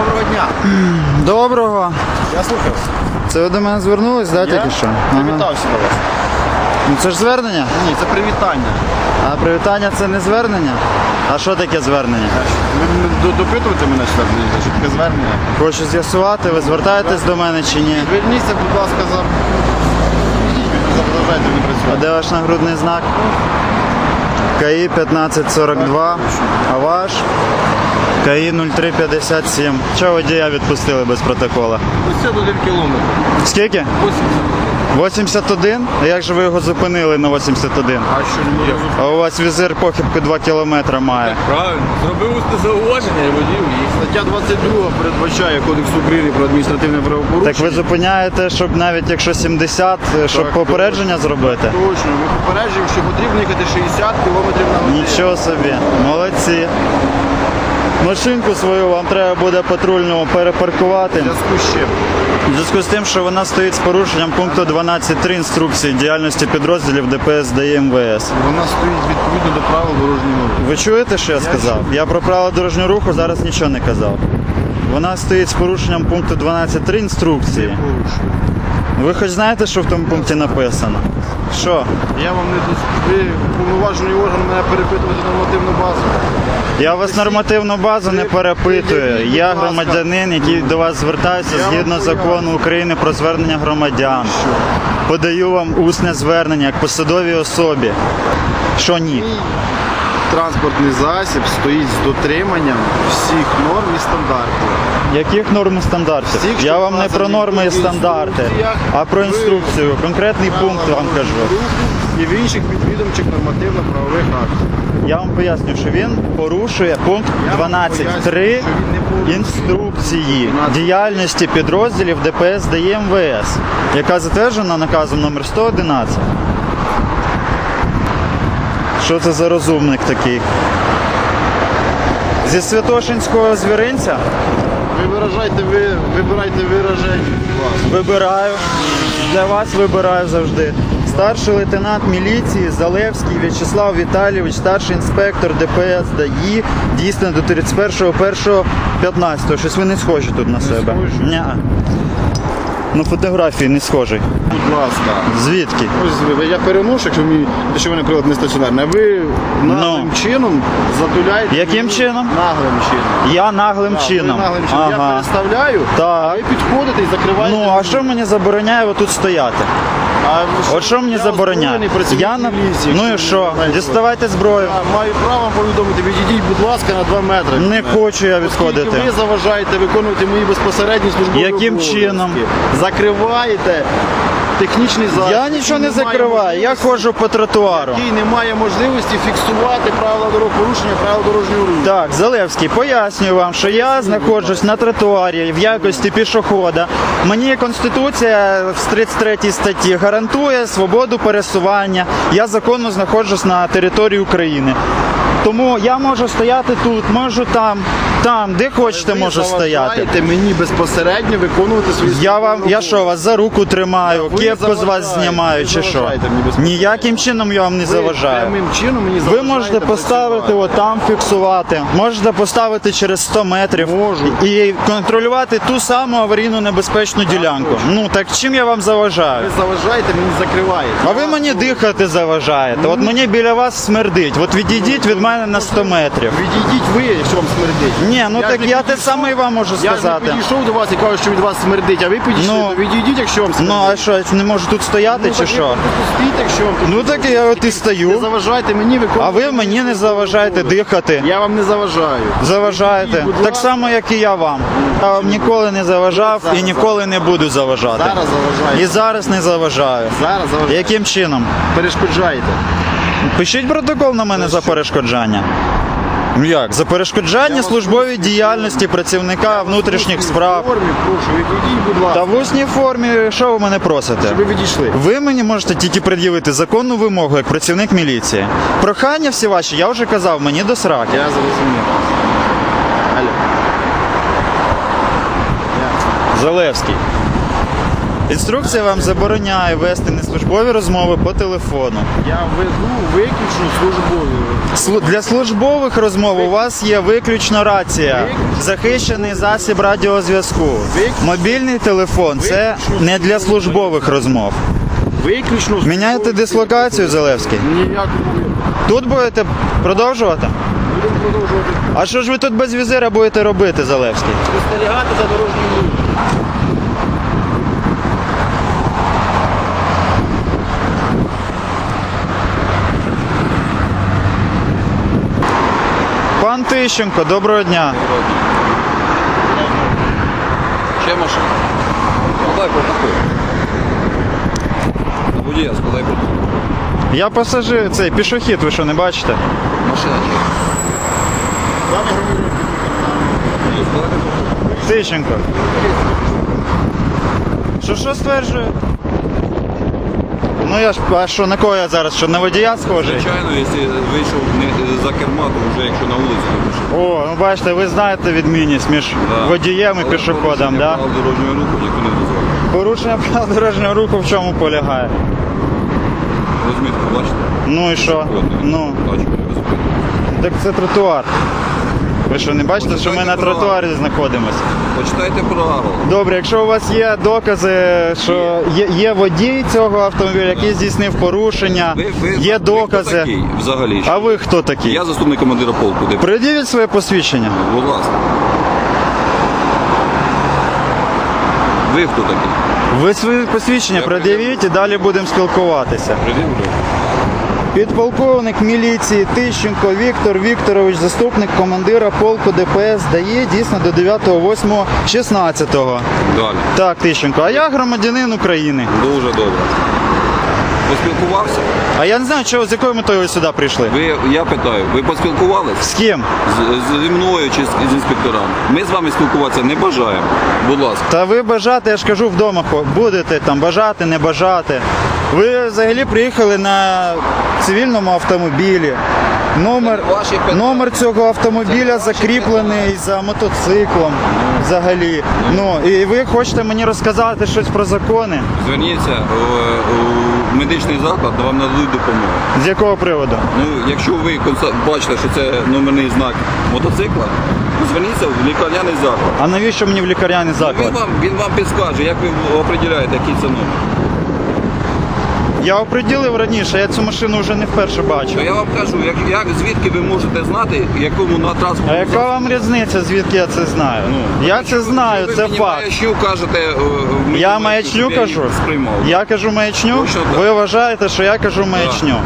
Доброго дня. Доброго. Я слухаю. Це ви до мене звернулись, да, тільки що? Ага. Привітався до вас. Ну це ж звернення? Ні, це привітання. А привітання це не звернення? А що таке звернення? Ви мене до- мене будете, що таке звернення. Хочу з'ясувати, ви звертаєтесь до мене чи ні? Зверніться, будь ласка, за... Продовжайте мені А де ваш нагрудний знак? КАІ 1542. А ваш? КАІ 0357. Чого водія відпустили без протокола? Ось це один кілометр. Скільки? 80. 81? А як же ви його зупинили на 81? А що не буде? А у вас візир похибки 2 кілометри має. Правильно. Зробив усне зауваження і водій уїхав. Стаття 22 передбачає Кодекс України про адміністративне правопорушення. Так ви зупиняєте, щоб навіть якщо 70, щоб Так, попередження зробити? Точно, ми попереджуємо, що потрібно їхати 60 км на годину. Нічого собі, молодці. Машинку свою вам треба буде патрульному перепаркувати. Зв'язку з чим? В зв'язку з тим, що вона стоїть з порушенням пункту 12.3 інструкції діяльності підрозділів ДПС ДАІ МВС. Вона стоїть відповідно до правил дорожнього руху. Ви чуєте, що я сказав? Я про правила дорожнього руху зараз нічого не казав. Вона стоїть з порушенням пункту 12.3 інструкції. Ви хоч знаєте, що в тому пункті написано? Що? Я вам не дос- ви повноважений орган мене перепитувати нормативну базу. Я вас нормативну базу не перепитую. Я громадянин, який до вас звертається згідно закону України про звернення громадян. Подаю вам усне звернення як посадовій особі. Що ні? Транспортний засіб стоїть з дотриманням всіх норм і стандартів. Яких норм і стандартів? Всіх, що Я вам не про вказані норми і в стандарти, інструкціях, а про ви- інструкцію. Конкретний пункт вам кажу. І в інших відвідомчих нормативно-правових актах. Я вам поясню, що він порушує пункт Я вам 12.3 пояснюю, що він не порушує. інструкції 12. діяльності підрозділів ДПС ДАІ МВС, яка затверджена наказом номер 111. Що це за розумник такий? Зі Святошинського звіринця Ви виражайте, ви вибирайте вираження. вибираю. Для вас вибираю завжди. Старший лейтенант міліції Залевський В'ячеслав Віталійович, старший інспектор ДПС ДАІ, дійсно до 31.01.15. Щось ви не схожі тут на себе. схожі? На фотографії не схожий. Будь ласка. Звідки? Ось я переношу, якщо мені що мене прилад не стаціонарний, а ви наглим чином затуляєте. Яким мені- чином? Наглим чином. Я наглим Так, чином. Ви наглим чином. Я переставляю, переставляю, а ви підходите і закриваєте. Ну, а що мені забороняє тут стояти? А От що мені забороняє? Я на... міліції, Ну і що? Діставайте зброю. Я маю право повідомити, відійдіть, будь ласка, на 2 метри. Не хочу я Оскільки відходити. Ви заважаєте виконувати мої безпосередні службові Яким чином? Закриваєте технічний засіб. Я нічого не закриваю, я ходжу по тротуару. який не має можливості фіксувати правила дорогопорушення, правила дорожнього руху. Так, Залевський, пояснюю вам, що я знаходжусь на тротуарі в якості пішохода. Мені Конституція в 33 статті гарантує свободу пересування. Я законно знаходжусь на території України. Тому я можу стояти тут, можу там, там, де хочете, Ви можу стояти. заважаєте мені безпосередньо виконувати свої Я вам, я що, вас за руку тримаю, Ви кепку з вас заважаєте, знімаю ви чи що? заважаєте мені безпосередньо. Ніяким чином я вам не заважаю. Прямим чином мені Ви заважаєте можете поставити працювати. отам, фіксувати, можете поставити через 100 метрів Можу. і контролювати ту саму аварійну небезпечну ділянку. Ну так чим я вам заважаю? Ви заважаєте, мені закриваєте. А ви мені дихати заважаєте. От мені біля вас смердить. От відійдіть від мене на 100 метрів. Відійдіть ви, якщо вам смердить. Ні, ну так я те саме і вам можу Я ж не підійшов до вас і кажу, що від вас смердить, а ви підійшли, Ну. то відійдіть, якщо вам смердить. Ну а що, я не можу тут стояти Ну, чи так що? просто якщо вам тут Ну так я от і Не стою. заважайте мені виконувати. А ви мені не заважаєте дихати. Я вам не заважаю. Заважаєте. Будь Так ласка. само, як і я вам. Я вам ніколи не заважав і ніколи не буду заважати. Зараз заважаєте. І зараз не заважаю. Зараз заважаєте. Яким чином? Перешкоджаєте. Pишіть протокол на мене за перешкоджання. Ну Як? За перешкоджання службовій діяльності працівника внутрішніх справ. Формі, прошу, відійдіть, будь Та в усній формі, що ви мене просите? Ви відійшли. Ви мені можете тільки пред'явити законну вимогу як працівник міліції. Прохання всі ваші, я вже казав, мені до сраки. Я зрозумів. Алло. Залевський. Інструкція вам забороняє вести неслужбові розмови по телефону. Я веду виключно службові. Слу- Для службових розмов у вас є виключно рація, захищений засіб радіозв'язку. Мобільний телефон це не для службових розмов. Виключно Міняєте дислокацію, Залевський? Ніякому Тут будете продовжувати? будемо продовжувати А що ж ви тут без візира будете робити, Залевський? спостерігати за дорожнім рухом. Пан Тищенко, доброго дня. Ще машина. Складай протокол. На водія складай протокол. Я пасажир, цей пішохід, ви що не бачите? Машина чи? Протокол. Тищенко. Що що стверджує? Ну я ж, а що на кого я зараз? Що на водія схожий? Звичайно, якщо вийшов не за керма, то вже якщо на вулицю вийшов. О, ну бачите, ви знаєте відмінність між Да. водієм і Але пішоходом, да? правил дорожнього руху ніхто не дозволяє. Порушення правил дорожнього руху в чому полягає? Розумієте, бачите? Ну і що? Ну, так це тротуар. Ви що не бачите, що ми на тротуарі знаходимося? Почитайте правила. Добре, якщо у вас є докази, що є, є водій цього автомобіля, який здійснив порушення, Ви, ви, є ви докази. хто такий взагалі? А ви хто такий? Я заступник командира полку. Де? Приділіть своє посвідчення. Будь ласка. Ви хто такий? Ви своє посвідчення Я пред'явіть і далі будемо спілкуватися. Придивлю. Підполковник міліції Тищенко Віктор Вікторович, заступник командира полку ДПС, дає дійсно до 9.8.16. Далі. Так, Тищенко, а я громадянин України. Дуже добре. Поспілкувався? А я не знаю, чого, з якою метою ви сюди прийшли. Ви, я питаю, ви поспілкувались? З ким? З, зі мною чи з, з інспекторами? Ми з вами спілкуватися не бажаємо. Будь ласка. Та ви бажати, я ж кажу, вдома будете там бажати, не бажати. Ви взагалі приїхали на цивільному автомобілі. Номер, номер цього автомобіля закріплений за мотоциклом взагалі. Ну і ви хочете мені розказати щось про закони? Зверніться у, медичний заклад, вам нададуть допомогу. З якого приводу? Ну, якщо ви бачите, що це номерний знак мотоцикла, то зверніться в лікарняний заклад. А навіщо мені в лікарняний Він заклад? вам, він вам підскаже, як ви определяєте, який це номер. Я оприділив раніше, я цю машину вже не вперше То бачив. я вам кажу, як, як звідки ви можете знати, якому на транспортному А яка вам різниця, звідки я це знаю? Ну, я це знаю, ви це мені факт. маячню кажете, е, в Я маячню, кажу? Сприймав. Я кажу маячню? Точно так. Ви вважаєте, що я кажу маячню?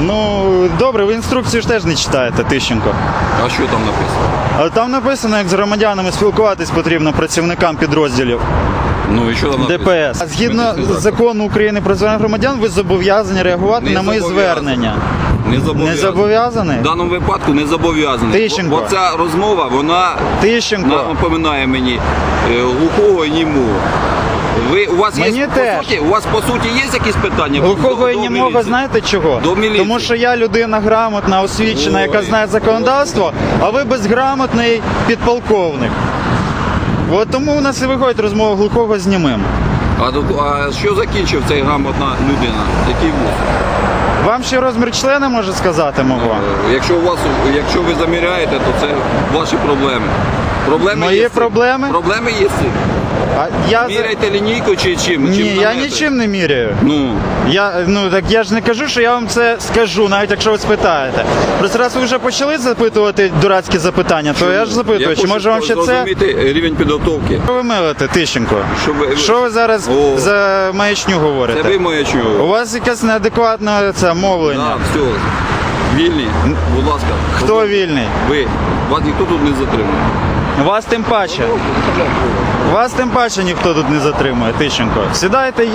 Ну, добре, ви інструкцію ж теж не читаєте, Тищенко. А що там написано? Але там написано, як з громадянами спілкуватись потрібно працівникам підрозділів Ну і що там написано? ДПС. А Згідно Медичний заклад. закону України про звернення громадян, ви зобов'язані реагувати Не на мої зобов'язаний. звернення. Не зобов'язаний. Не зобов'язаний? В даному випадку не зобов'язаний. Тищенко. Бо- бо ця розмова, вона Тищенко, напоминає мені е, глухого і німого. Ви, у вас Мені є, теж. По суті, у вас по суті є якісь питання? глухого До- і до німого міліції? знаєте чого? До міліції. Тому що я людина грамотна, освічена, яка Ой. знає законодавство, а ви безграмотний підполковник. От тому у нас і виходить розмова глухого з німим. А, до- а що закінчив цей грамотна людина? Який вуз? Вам ще розмір члена може сказати мого? Е, Якщо у вас, якщо ви заміряєте, то це ваші проблеми. Проблеми Мої є з цим. проблеми? Проблеми є з цим. А я Міряйте лінійку чи чим? Ні, чим я нічим не міряю. Ну, Я ну так я ж не кажу, що я вам це скажу, навіть якщо ви спитаєте. Просто раз ви вже почали запитувати дурацькі запитання, то я ж запитую, чи може вам ще це зрозуміти рівень підготовки. Що ви милите, Тищенко? Щоб ви- Що ви зараз О. за маячню Це говорите? ви моє У вас якесь неадекватне це мовлення. Так, все. Вільні, будь ласка. Хто вільний? Ви. Вас ніхто тут не затримує. Вас тим паче. Вас тим паче ніхто тут не затримує, Тищенко. Сідайте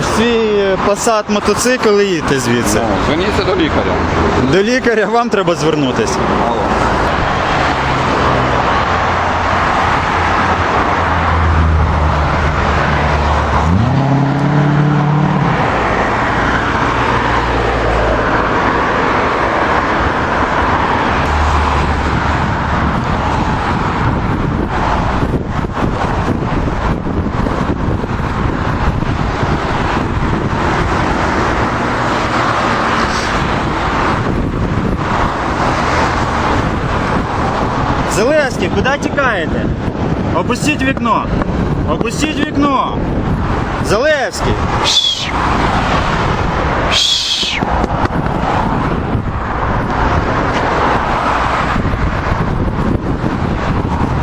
в свій е, посад мотоцикл і їдьте звідси. Ну, Зверніться до лікаря. До лікаря вам треба звернутися. Зеленський, куди тікаєте? Опустіть вікно. Опустіть вікно. Зелевський.